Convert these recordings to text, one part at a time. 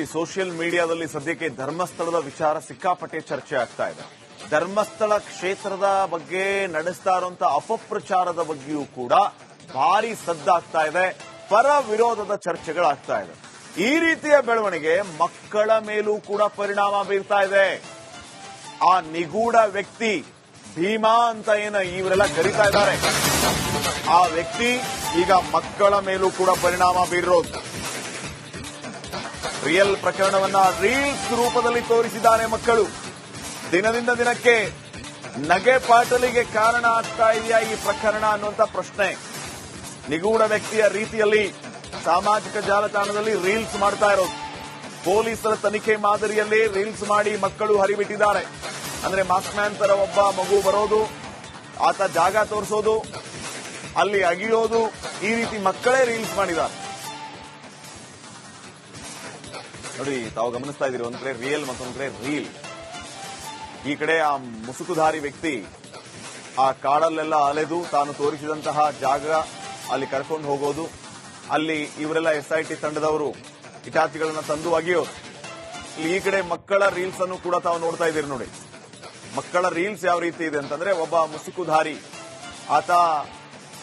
ಈ ಸೋಷಿಯಲ್ ಮೀಡಿಯಾದಲ್ಲಿ ಸದ್ಯಕ್ಕೆ ಧರ್ಮಸ್ಥಳದ ವಿಚಾರ ಸಿಕ್ಕಾಪಟ್ಟೆ ಚರ್ಚೆ ಆಗ್ತಾ ಇದೆ. ಧರ್ಮಸ್ಥಳ ಕ್ಷೇತ್ರದ ಬಗ್ಗೆ ನಡೆಸ್ತಾ ಇರುವಂತಹ ಅಪಪ್ರಚಾರದ ಬಗ್ಗೆಯೂ ಕೂಡ ಭಾರಿ ಸದ್ದಾಗ್ತಾ ಇದೆ, ಪರ ವಿರೋಧದ ಚರ್ಚೆಗಳಾಗ್ತಾ ಇದೆ. ಈ ರೀತಿಯ ಬೆಳವಣಿಗೆ ಮಕ್ಕಳ ಮೇಲೂ ಕೂಡ ಪರಿಣಾಮ ಬೀರ್ತಾ ಇದೆ. ಆ ನಿಗೂಢ ವ್ಯಕ್ತಿ ಭೀಮಾ ಅಂತ ಏನು ಇವರೆಲ್ಲ ಕರೀತಾ ಇದ್ದಾರೆ. ಆ ವ್ಯಕ್ತಿ ಈಗ ಮಕ್ಕಳ ಮೇಲೂ ಕೂಡ ಪರಿಣಾಮ ಬೀರೋದು ರಿಯಲ್ ಪ್ರಕರಣವನ್ನ ರೀಲ್ಸ್ ರೂಪದಲ್ಲಿ ತೋರಿಸಿದ್ದಾರೆ ಮಕ್ಕಳು. ದಿನದಿಂದ ದಿನಕ್ಕೆ ನಗೆ ಪಾಟಲಿಗೆ ಕಾರಣ ಆಗ್ತಾ ಇದೆಯಾ ಈ ಪ್ರಕರಣ ಅನ್ನುವಂತ ಪ್ರಶ್ನೆ. ನಿಗೂಢ ವ್ಯಕ್ತಿಯ ರೀತಿಯಲ್ಲಿ ಸಾಮಾಜಿಕ ಜಾಲತಾಣದಲ್ಲಿ ರೀಲ್ಸ್ ಮಾಡ್ತಾ ಇರೋದು. ಪೊಲೀಸರ ತನಿಖೆ ಮಾದರಿಯಲ್ಲಿ ರೀಲ್ಸ್ ಮಾಡಿ ಮಕ್ಕಳು ಹರಿಬಿಟ್ಟಿದ್ದಾರೆ. ಅಂದ್ರೆ ಮಾಸ್ಕ್ ಮ್ಯಾನ್ ತರ ಒಬ್ಬ ಮಗು ಬರೋದು, ಆತ ಜಾಗ ತೋರಿಸೋದು, ಅಲ್ಲಿ ಅಗಿಯೋದು, ಈ ರೀತಿ ಮಕ್ಕಳೇ ರೀಲ್ಸ್ ಮಾಡಿದ್ದಾರೆ. ನೋಡಿ, ತಾವು ಗಮನಿಸ್ತಾ ಇದ್ದೀರಿ, ಒಂದ್ ಕಡೆ ರಿಯಲ್ ಮತ್ತೊಂದ್ ಕಡೆ ರೀಲ್ ಈ ಕಡೆ ಆ ಮುಸುಕುಧಾರಿ ವ್ಯಕ್ತಿ ಆ ಕಾಡಲ್ಲೆಲ್ಲ ಅಲೆದು ತಾನು ತೋರಿಸಿದಂತಹ ಜಾಗ ಅಲ್ಲಿ ಕರ್ಕೊಂಡು ಹೋಗೋದು. ಅಲ್ಲಿ ಇವರೆಲ್ಲ ಎಸ್ಐಟಿ ತಂಡದವರು ಹಿಟಾಚಿಗಳನ್ನ ತಂದು ಅಗಿಯೋದು. ಇಲ್ಲಿ ಈ ಕಡೆ ಮಕ್ಕಳ ರೀಲ್ಸ್ ಅನ್ನು ಕೂಡ ತಾವು ನೋಡ್ತಾ ಇದ್ದೀರಿ ನೋಡಿ. ಮಕ್ಕಳ ರೀಲ್ಸ್ ಯಾವ ರೀತಿ ಇದೆ ಅಂತಂದ್ರೆ ಒಬ್ಬ ಮುಸುಕುಧಾರಿ, ಆತ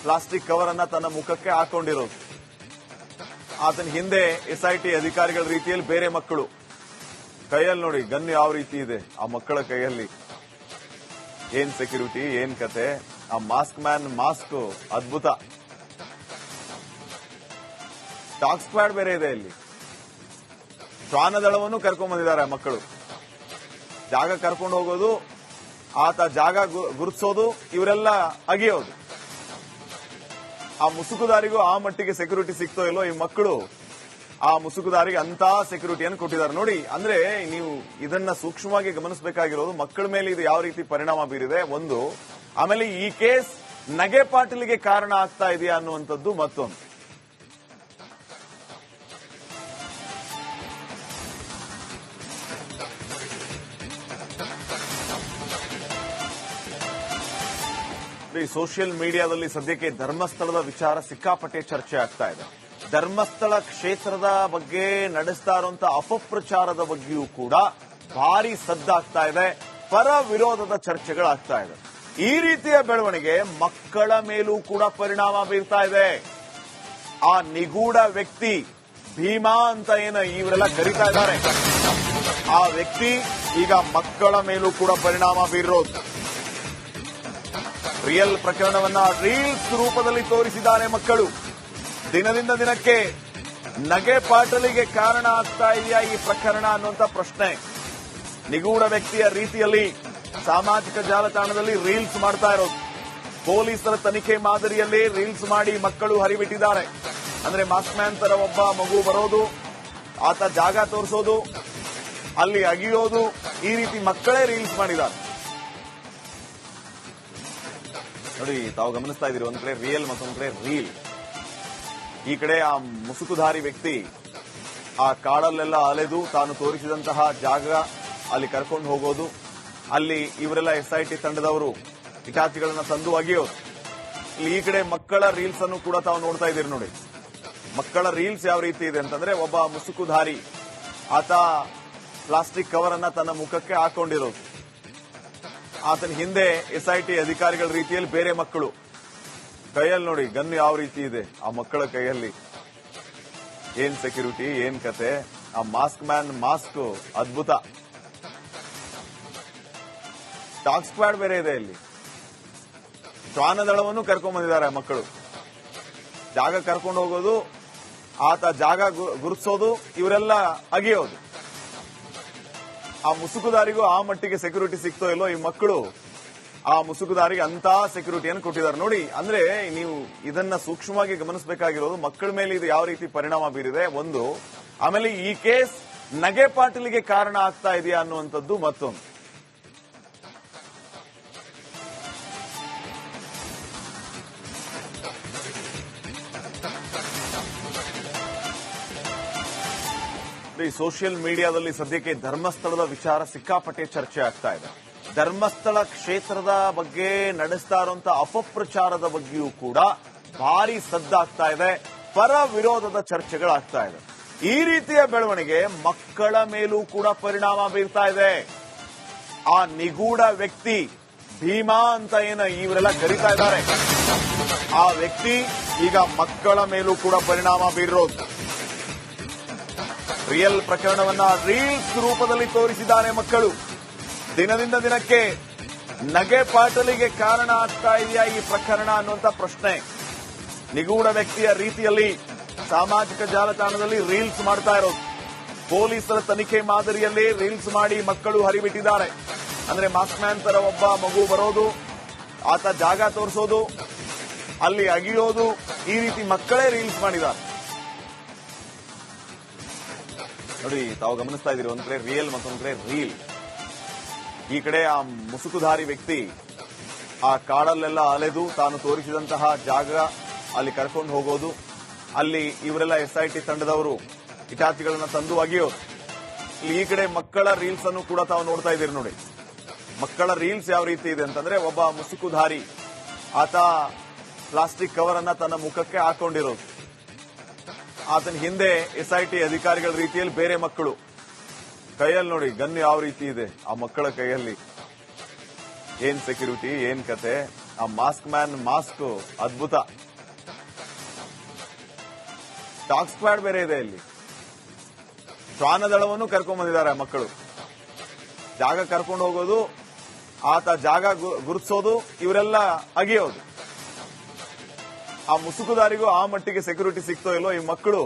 ಪ್ಲಾಸ್ಟಿಕ್ ಕವರ್ ಅನ್ನ ತನ್ನ ಮುಖಕ್ಕೆ ಹಾಕೊಂಡಿರೋದು. ಆತನ ಹಿಂದೆ ಎಸ್ಐಟಿ ಅಧಿಕಾರಿಗಳ ರೀತಿಯಲ್ಲಿ ಬೇರೆ ಮಕ್ಕಳು. ಕೈಯಲ್ಲಿ ನೋಡಿ ಗನ್ ಯಾವ ರೀತಿ ಇದೆ ಆ ಮಕ್ಕಳ ಕೈಯಲ್ಲಿ? ಏನ್ ಸೆಕ್ಯೂರಿಟಿ ಏನ್ ಕತೆ? ಆ ಮಾಸ್ಕ್ ಮ್ಯಾನ್ ಮಾಸ್ಕ್ ಅದ್ಭುತ. ಟಾಕ್ ಸ್ಕ್ವಾಡ್ ಬೇರೆ ಇದೆ ಇಲ್ಲಿ. ಶ್ವಾನದಳವನ್ನು ಕರ್ಕೊಂಡ್ ಬಂದಿದ್ದಾರೆ ಮಕ್ಕಳು. ಜಾಗ ಕರ್ಕೊಂಡು ಹೋಗೋದು, ಆತ ಜಾಗ ಗುರುತಿಸೋದು ಇವರೆಲ್ಲ ಅಗಿಯೋದು. ಆ ಮುಸುಕುದಾರಿಗೂ ಆ ಮಟ್ಟಿಗೆ ಸೆಕ್ಯೂರಿಟಿ ಸಿಗ್ತೋ ಇಲ್ಲೋ ಈ ಮಕ್ಕಳು, ಆ ಮುಸುಕುದಾರಿಗೆ ಅಂತ ಸೆಕ್ಯೂರಿಟಿಯನ್ನು ಕೊಟ್ಟಿದ್ದಾರೆ. ನೋಡಿ, ಅಂದ್ರೆ ನೀವು ಇದನ್ನ ಸೂಕ್ಷ್ಮವಾಗಿ ಗಮನಿಸಬೇಕಾಗಿರೋದು ಮಕ್ಕಳ ಮೇಲೆ ಇದು ಯಾವ ರೀತಿ ಪರಿಣಾಮ ಬೀರಿದೆ. ಒಂದು, ಆಮೇಲೆ ಈ ಕೇಸ್ ನಗೆ ಪಾಟೀಲ್ಗೆ ಕಾರಣ ಆಗ್ತಾ ಇದೆಯಾ ಅನ್ನುವಂಥದ್ದು ಮತ್ತೊಂದು. ಈ ಸೋಷಿಯಲ್ ಮೀಡಿಯಾದಲ್ಲಿ ಸದ್ಯಕ್ಕೆ ಧರ್ಮಸ್ಥಳದ ವಿಚಾರ ಸಿಕ್ಕಾಪಟ್ಟೆ ಚರ್ಚೆ ಆಗ್ತಾ ಇದೆ. ಧರ್ಮಸ್ಥಳ ಕ್ಷೇತ್ರದ ಬಗ್ಗೆ ನಡೆಸ್ತಾ ಇರುವಂತಹ ಅಪಪ್ರಚಾರದ ಬಗ್ಗೆಯೂ ಕೂಡ ಭಾರಿ ಸದ್ದಾಗ್ತಾ ಇದೆ. ಪರ ವಿರೋಧದ ಚರ್ಚೆಗಳಾಗ್ತಾ ಇದೆ. ಈ ರೀತಿಯ ಬೆಳವಣಿಗೆ ಮಕ್ಕಳ ಮೇಲೂ ಕೂಡ ಪರಿಣಾಮ ಬೀರ್ತಾ ಇದೆ. ಆ ನಿಗೂಢ ವ್ಯಕ್ತಿ ಭೀಮಾ ಅಂತ ಏನ ಇವರೆಲ್ಲ ಕರೀತಾ ಇದ್ದಾರೆ. ಆ ವ್ಯಕ್ತಿ ಈಗ ಮಕ್ಕಳ ಮೇಲೂ ಕೂಡ ಪರಿಣಾಮ ಬೀರೋದು. ರಿಯಲ್ ಪ್ರಕರಣವನ್ನ ರೀಲ್ಸ್ ರೂಪದಲ್ಲಿ ತೋರಿಸಿದ್ದಾರೆ ಮಕ್ಕಳು. ದಿನದಿಂದ ದಿನಕ್ಕೆ ನಗೆ ಪಾಟಲಿಗೆ ಕಾರಣ ಆಗ್ತಾ ಇದೆಯಾ ಈ ಪ್ರಕರಣ ಅನ್ನುವಂತ ಪ್ರಶ್ನೆ. ನಿಗೂಢ ವ್ಯಕ್ತಿಯ ರೀತಿಯಲ್ಲಿ ಸಾಮಾಜಿಕ ಜಾಲತಾಣದಲ್ಲಿ ರೀಲ್ಸ್ ಮಾಡ್ತಾ ಇರೋದು. ಪೊಲೀಸರ ತನಿಖೆ ಮಾದರಿಯಲ್ಲಿ ರೀಲ್ಸ್ ಮಾಡಿ ಮಕ್ಕಳು ಹರಿಬಿಟ್ಟಿದ್ದಾರೆ. ಅಂದ್ರೆ ಮಾಸ್ಮ್ಯಾನ್ ತರ ಒಬ್ಬ ಮಗು ಬರೋದು, ಆತ ಜಾಗ ತೋರಿಸೋದು, ಅಲ್ಲಿ ಅಗಿಯೋದು, ಈ ರೀತಿ ಮಕ್ಕಳೇ ರೀಲ್ಸ್ ಮಾಡಿದ್ದಾರೆ. ನೋಡಿ, ತಾವು ಗಮನಿಸ್ತಾ ಇದ್ದೀರಿ, ಒಂದ್ ಕಡೆ ರಿಯಲ್ ಮತ್ತೊಂದ್ ಕಡೆ ರೀಲ್ ಈ ಕಡೆ ಆ ಮುಸುಕುಧಾರಿ ವ್ಯಕ್ತಿ, ಆ ಕಾಡಲ್ಲೆಲ್ಲ ಅಲೆದು ತಾನು ತೋರಿಸಿದಂತಹ ಜಾಗ, ಅಲ್ಲಿ ಕರ್ಕೊಂಡು ಹೋಗೋದು, ಅಲ್ಲಿ ಇವರೆಲ್ಲ ಎಸ್ ಐ ಟಿ ತಂಡದವರು ಹಿಟಾಚಿಗಳನ್ನ ತಂದು ಅಗಿಯೋದು. ಇಲ್ಲಿ ಈ ಕಡೆ ಮಕ್ಕಳ ರೀಲ್ಸ್ ಅನ್ನು ಕೂಡ ತಾವು ನೋಡ್ತಾ ಇದ್ದೀರಿ ನೋಡಿ. ಮಕ್ಕಳ ರೀಲ್ಸ್ ಯಾವ ರೀತಿ ಇದೆ ಅಂತಂದ್ರೆ, ಒಬ್ಬ ಮುಸುಕುಧಾರಿ, ಆತ ಪ್ಲಾಸ್ಟಿಕ್ ಕವರ್ ಅನ್ನ ತನ್ನ ಮುಖಕ್ಕೆ ಹಾಕೊಂಡಿರೋದು. ಆತನ ಹಿಂದೆ ಎಸ್ಐಟಿ ಅಧಿಕಾರಿಗಳ ರೀತಿಯಲ್ಲಿ ಬೇರೆ ಮಕ್ಕಳು. ಕೈಯಲ್ಲಿ ನೋಡಿ, ಗನ್ ಯಾವ ರೀತಿ ಇದೆ? ಆ ಮಕ್ಕಳ ಕೈಯಲ್ಲಿ ಏನ್ ಸೆಕ್ಯೂರಿಟಿ ಏನ್ ಕತೆ? ಆ ಮಾಸ್ಕ್ ಮ್ಯಾನ್ ಮಾಸ್ಕ್ ಅದ್ಭುತ. ಟಾಕ್ ಸ್ಕ್ವಾಡ್ ಬೇರೆ ಇದೆ ಇಲ್ಲಿ. ಕರ್ಕೊಂಡ್ ಬಂದಿದ್ದಾರೆ ಆ ಮಕ್ಕಳು. ಜಾಗ ಕರ್ಕೊಂಡು ಹೋಗೋದು, ಆತ ಜಾಗ ಗುರುತಿಸೋದು, ಇವರೆಲ್ಲ ಅಗಿಯೋದು. ಆ ಮುಸುಕುದಾರಿಗೂ ಆ ಮಟ್ಟಿಗೆ ಸೆಕ್ಯೂರಿಟಿ ಸಿಗ್ತೋ ಇಲ್ಲೋ ಈ ಮಕ್ಕಳು, ಆ ಮುಸುಕುದಾರಿಗೆ ಅಂತ ಸೆಕ್ಯೂರಿಟಿಯನ್ನು ಕೊಟ್ಟಿದ್ದಾರೆ. ನೋಡಿ, ಅಂದ್ರೆ ನೀವು ಇದನ್ನ ಸೂಕ್ಷ್ಮವಾಗಿ ಗಮನಿಸಬೇಕಾಗಿರೋದು ಮಕ್ಕಳ ಮೇಲೆ ಇದು ಯಾವ ರೀತಿ ಪರಿಣಾಮ ಬೀರಿದೆ. ಒಂದು, ಆಮೇಲೆ ಈ ಕೇಸ್ ನಗೆ ಪಾಟಲಿಗೆ ಕಾರಣ ಆಗ್ತಾ ಇದೆಯಾ ಅನ್ನುವಂಥದ್ದು ಮತ್ತೊಂದು. ಈ ಸೋಷಿಯಲ್ ಮೀಡಿಯಾದಲ್ಲಿ ಸದ್ಯಕ್ಕೆ ಧರ್ಮಸ್ಥಳದ ವಿಚಾರ ಸಿಕ್ಕಾಪಟ್ಟೆ ಚರ್ಚೆ ಆಗ್ತಾ ಇದೆ. ಧರ್ಮಸ್ಥಳ ಕ್ಷೇತ್ರದ ಬಗ್ಗೆ ನಡೆಸ್ತಾ ಇರುವಂತಹ ಅಪಪ್ರಚಾರದ ಬಗ್ಗೆಯೂ ಕೂಡ ಭಾರಿ ಸದ್ದಾಗ್ತಾ ಇದೆ, ಪರ ವಿರೋಧದ ಚರ್ಚೆಗಳಾಗ್ತಾ ಇದೆ. ಈ ರೀತಿಯ ಬೆಳವಣಿಗೆ ಮಕ್ಕಳ ಮೇಲೂ ಕೂಡ ಪರಿಣಾಮ ಬೀರ್ತಾ ಇದೆ. ಆ ನಿಗೂಢ ವ್ಯಕ್ತಿ ಭೀಮಾ ಅಂತ ಏನ ಇವರೆಲ್ಲ ಕರೀತಾ ಇದ್ದಾರೆ. ಆ ವ್ಯಕ್ತಿ ಈಗ ಮಕ್ಕಳ ಮೇಲೂ ಕೂಡ ಪರಿಣಾಮ ಬೀರೋದು ರಿಯಲ್ ಪ್ರಕರಣವನ್ನ ರೀಲ್ಸ್ ರೂಪದಲ್ಲಿ ತೋರಿಸಿದ್ದಾರೆ ಮಕ್ಕಳು. ದಿನದಿಂದ ದಿನಕ್ಕೆ ನಗೆ ಪಾಟಲಿಗೆ ಕಾರಣ ಆಗ್ತಾ ಇದೆಯಾ ಈ ಪ್ರಕರಣ ಅನ್ನುವಂತ ಪ್ರಶ್ನೆ. ನಿಗೂಢ ವ್ಯಕ್ತಿಯ ರೀತಿಯಲ್ಲಿ ಸಾಮಾಜಿಕ ಜಾಲತಾಣದಲ್ಲಿ ರೀಲ್ಸ್ ಮಾಡ್ತಾ ಇರೋದು ಪೊಲೀಸರ ತನಿಖೆ ಮಾದರಿಯಲ್ಲಿ ರೀಲ್ಸ್ ಮಾಡಿ ಮಕ್ಕಳು ಹರಿಬಿಟ್ಟಿದ್ದಾರೆ. ಅಂದ್ರೆ ಮಾಸ್ಕ್ ಮ್ಯಾನ್ ತರ ಒಬ್ಬ ಮಗು ಬರೋದು, ಆತ ಜಾಗ ತೋರಿಸೋದು, ಅಲ್ಲಿ ಅಗಿಯೋದು, ಈ ರೀತಿ ಮಕ್ಕಳೇ ರೀಲ್ಸ್ ಮಾಡಿದ್ದಾರೆ. ನೋಡಿ, ತಾವು ಗಮನಿಸ್ತಾ ಇದ್ದೀರಿ, ಒಂದ್ ಕಡೆ ರಿಯಲ್ ಮತ್ತೊಂದ್ ಕಡೆ ರೀಲ್ ಈ ಕಡೆ ಆ ಮುಸುಕುಧಾರಿ ವ್ಯಕ್ತಿ, ಆ ಕಾಡಲ್ಲೆಲ್ಲ ಅಲೆದು ತಾನು ತೋರಿಸಿದಂತಹ ಜಾಗ ಅಲ್ಲಿ ಕರ್ಕೊಂಡು ಹೋಗೋದು, ಅಲ್ಲಿ ಇವರೆಲ್ಲ ಎಸ್ ಐ ಟಿ ತಂಡದವರು ಇಟಾಚಿಗಳನ್ನ ತಂದು ಅಗಿಯೋದು. ಇಲ್ಲಿ ಈ ಕಡೆ ಮಕ್ಕಳ ರೀಲ್ಸ್ ಅನ್ನು ಕೂಡ ತಾವು ನೋಡ್ತಾ ಇದ್ದೀರಿ ನೋಡಿ. ಮಕ್ಕಳ ರೀಲ್ಸ್ ಯಾವ ರೀತಿ ಇದೆ ಅಂತಂದ್ರೆ, ಒಬ್ಬ ಮುಸುಕುಧಾರಿ, ಆತ ಪ್ಲಾಸ್ಟಿಕ್ ಕವರ್ ಅನ್ನ ತನ್ನ ಮುಖಕ್ಕೆ ಹಾಕೊಂಡಿರೋದು. ಆತನ ಹಿಂದೆ ಎಸ್ಐಟಿ ಅಧಿಕಾರಿಗಳ ರೀತಿಯಲ್ಲಿ ಬೇರೆ ಮಕ್ಕಳು. ಕೈಯಲ್ಲಿ ನೋಡಿ, ಗನ್ ಯಾವ ರೀತಿ ಇದೆ ಆ ಮಕ್ಕಳ ಕೈಯಲ್ಲಿ? ಏನ್ ಸೆಕ್ಯೂರಿಟಿ ಏನ್ ಕತೆ? ಆ ಮಾಸ್ಕ್ ಮ್ಯಾನ್ ಮಾಸ್ಕ್ ಅದ್ಭುತ. ಟಾಕ್ ಸ್ಕ್ವಾಡ್ ಬೇರೆ ಇದೆ ಇಲ್ಲಿ. ಶ್ವಾನದಳವನ್ನು ಕರ್ಕೊಂಡ್ ಬಂದಿದ್ದಾರೆ ಮಕ್ಕಳು. ಜಾಗ ಕರ್ಕೊಂಡು ಹೋಗೋದು, ಆತ ಜಾಗ ಗುರುತಿಸೋದು ಇವರೆಲ್ಲ ಅಗಿಯೋದು. ಆ ಮುಸುಕುದಾರಿಗೂ ಆ ಮಟ್ಟಿಗೆ ಸೆಕ್ಯೂರಿಟಿ ಸಿಗ್ತೋ ಇಲ್ಲೋ ಈ ಮಕ್ಕಳು,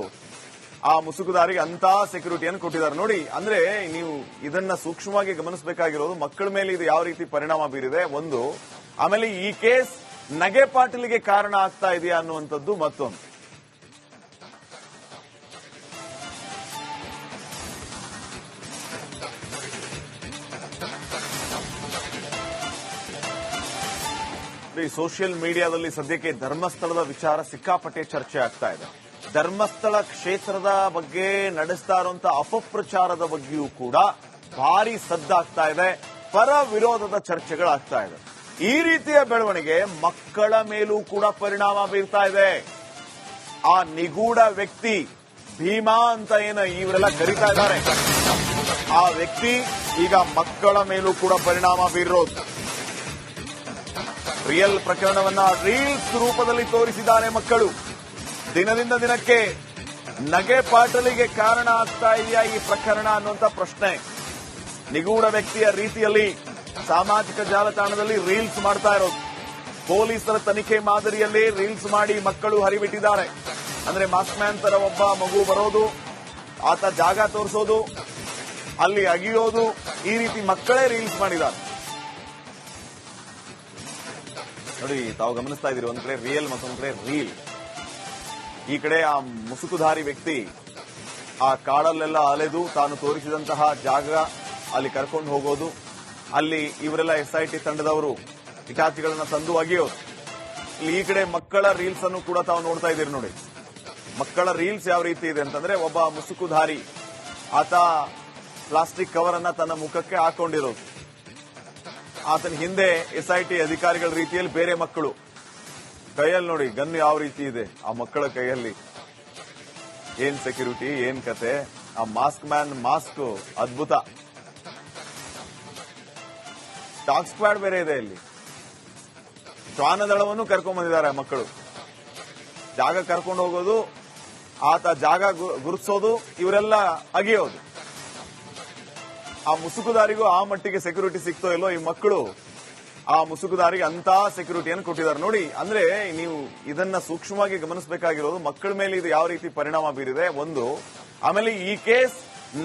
ಆ ಮುಸುಕುದಾರಿಗೆ ಅಂತ ಸೆಕ್ಯೂರಿಟಿಯನ್ನು ಕೊಟ್ಟಿದ್ದಾರೆ. ನೋಡಿ, ಅಂದ್ರೆ ನೀವು ಇದನ್ನ ಸೂಕ್ಷ್ಮವಾಗಿ ಗಮನಿಸಬೇಕಾಗಿರೋದು ಮಕ್ಕಳ ಮೇಲೆ ಇದು ಯಾವ ರೀತಿ ಪರಿಣಾಮ ಬೀರಿದೆ. ಒಂದು, ಆಮೇಲೆ ಈ ಕೇಸ್ ನಗೆ ಪಾಟೀಲ್ಗೆ ಕಾರಣ ಆಗ್ತಾ ಇದೆಯಾ ಅನ್ನುವಂಥದ್ದು ಮತ್ತೊಂದು. ಸೋಷಿಯಲ್ ಮೀಡಿಯಾದಲ್ಲಿ ಸದ್ಯಕ್ಕೆ ಧರ್ಮಸ್ಥಳದ ವಿಚಾರ ಸಿಕ್ಕಾಪಟ್ಟೆ ಚರ್ಚೆ ಆಗ್ತಾ ಇದೆ. ಧರ್ಮಸ್ಥಳ ಕ್ಷೇತ್ರದ ಬಗ್ಗೆ ನಡೆಸ್ತಾ ಇರುವಂತಹ ಅಪಪ್ರಚಾರದ ಬಗ್ಗೆಯೂ ಕೂಡ ಭಾರಿ ಸದ್ದಾಗ್ತಾ ಇದೆ, ಪರ ವಿರೋಧದ ಚರ್ಚೆಗಳಾಗ್ತಾ ಇದೆ. ಈ ರೀತಿಯ ಬೆಳವಣಿಗೆ ಮಕ್ಕಳ ಮೇಲೂ ಕೂಡ ಪರಿಣಾಮ ಬೀರ್ತಾ ಇದೆ. ಆ ನಿಗೂಢ ವ್ಯಕ್ತಿ ಭೀಮಾ ಅಂತ ಏನ ಇವರೆಲ್ಲ ಕರೀತಾ ಇದ್ದಾರೆ. ಆ ವ್ಯಕ್ತಿ ಈಗ ಮಕ್ಕಳ ಮೇಲೂ ಕೂಡ ಪರಿಣಾಮ ಬೀರೋದು ರಿಯಲ್ ಪ್ರಕರಣವನ್ನ ರೀಲ್ಸ್ ರೂಪದಲ್ಲಿ ತೋರಿಸಿದ್ದಾರೆ ಮಕ್ಕಳು. ದಿನದಿಂದ ದಿನಕ್ಕೆ ನಗೆ ಪಾಟಲಿಗೆ ಕಾರಣ ಆಗ್ತಾ ಇದೆಯಾ ಈ ಪ್ರಕರಣ ಅನ್ನುವಂತ ಪ್ರಶ್ನೆ. ನಿಗೂಢ ವ್ಯಕ್ತಿಯ ರೀತಿಯಲ್ಲಿ ಸಾಮಾಜಿಕ ಜಾಲತಾಣದಲ್ಲಿ ರೀಲ್ಸ್ ಮಾಡ್ತಾ ಇರೋದು. ಪೊಲೀಸರ ತನಿಖೆ ಮಾದರಿಯಲ್ಲಿ ರೀಲ್ಸ್ ಮಾಡಿ ಮಕ್ಕಳು ಹರಿಬಿಟ್ಟಿದ್ದಾರೆ. ಅಂದ್ರೆ ಮಾಸ್ಕ್ ಮ್ಯಾನ್ ತರ ಒಬ್ಬ ಮಗು ಬರೋದು, ಆತ ಜಾಗ ತೋರಿಸೋದು, ಅಲ್ಲಿ ಅಗಿಯೋದು, ಈ ರೀತಿ ಮಕ್ಕಳೇ ರೀಲ್ಸ್ ಮಾಡಿದ್ದಾರೆ. ನೋಡಿ, ತಾವು ಗಮನಿಸ್ತಾ ಇದ್ದೀರಿ, ಒಂದ್ ಕಡೆ ರಿಯಲ್ ಮತ್ತೊಂದ್ ಕಡೆ ರೀಲ್ ಈ ಕಡೆ ಆ ಮುಸುಕುಧಾರಿ ವ್ಯಕ್ತಿ, ಆ ಕಾಡಲ್ಲೆಲ್ಲ ಅಲೆದು ತಾನು ತೋರಿಸಿದಂತಹ ಜಾಗ ಅಲ್ಲಿ ಕರ್ಕೊಂಡು ಹೋಗೋದು, ಅಲ್ಲಿ ಇವರೆಲ್ಲ ಎಸ್ಐಟಿ ತಂಡದವರು ಹಿತಾಚಿಗಳನ್ನ ತಂದು ಅಗಿಯೋದು. ಇಲ್ಲಿ ಈ ಕಡೆ ಮಕ್ಕಳ ರೀಲ್ಸ್ ಅನ್ನು ಕೂಡ ತಾವು ನೋಡ್ತಾ ಇದ್ದೀರಿ ನೋಡಿ. ಮಕ್ಕಳ ರೀಲ್ಸ್ ಯಾವ ರೀತಿ ಇದೆ ಅಂತಂದ್ರೆ ಒಬ್ಬ ಮುಸುಕುಧಾರಿ, ಆತ ಪ್ಲಾಸ್ಟಿಕ್ ಕವರ್ ಅನ್ನ ತನ್ನ ಮುಖಕ್ಕೆ ಹಾಕೊಂಡಿರೋದು. ಆತನ ಹಿಂದೆ ಎಸ್ಐಟಿ ಅಧಿಕಾರಿಗಳ ರೀತಿಯಲ್ಲಿ ಬೇರೆ ಮಕ್ಕಳು. ಕೈಯಲ್ಲಿ ನೋಡಿ, ಗನ್ ಯಾವ ರೀತಿ ಇದೆ? ಆ ಮಕ್ಕಳ ಕೈಯಲ್ಲಿ ಏನ್ ಸೆಕ್ಯೂರಿಟಿ ಏನ್ ಕತೆ? ಆ ಮಾಸ್ಕ್ ಮ್ಯಾನ್ ಮಾಸ್ಕ್ ಅದ್ಭುತ. ಟಾಕ್ ಸ್ಕ್ವಾಡ್ ಬೇರೆ ಇದೆ ಇಲ್ಲಿ. ಶ್ವಾನದಳವನ್ನು ಕರ್ಕೊಂಡ್ ಬಂದಿದ್ದಾರೆ ಆ ಮಕ್ಕಳು. ಜಾಗ ಕರ್ಕೊಂಡು ಹೋಗೋದು, ಆತ ಜಾಗ ಗುರುತಿಸೋದು ಇವರೆಲ್ಲ ಅಗಿಯೋದು. ಆ ಮುಸುಕುದಾರಿಗೂ ಆ ಮಟ್ಟಿಗೆ ಸೆಕ್ಯೂರಿಟಿ ಸಿಗ್ತೋ ಇಲ್ಲೋ ಈ ಮಕ್ಕಳು, ಆ ಮುಸುಕುದಾರಿಗೆ ಅಂತ ಸೆಕ್ಯೂರಿಟಿಯನ್ನು ಕೊಟ್ಟಿದ್ದಾರೆ. ನೋಡಿ, ಅಂದ್ರೆ ನೀವು ಇದನ್ನ ಸೂಕ್ಷ್ಮವಾಗಿ ಗಮನಿಸಬೇಕಾಗಿರೋದು ಮಕ್ಕಳ ಮೇಲೆ ಇದು ಯಾವ ರೀತಿ ಪರಿಣಾಮ ಬೀರಿದೆ. ಒಂದು, ಆಮೇಲೆ ಈ ಕೇಸ್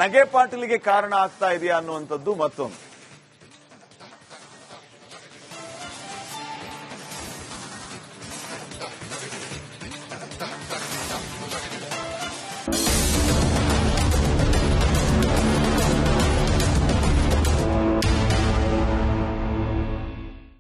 ನಗೆ ಪಾಟಲಿಗೆ ಕಾರಣ ಆಗ್ತಾ ಇದೆಯಾ ಅನ್ನುವಂಥದ್ದು ಮತ್ತೊಂದು.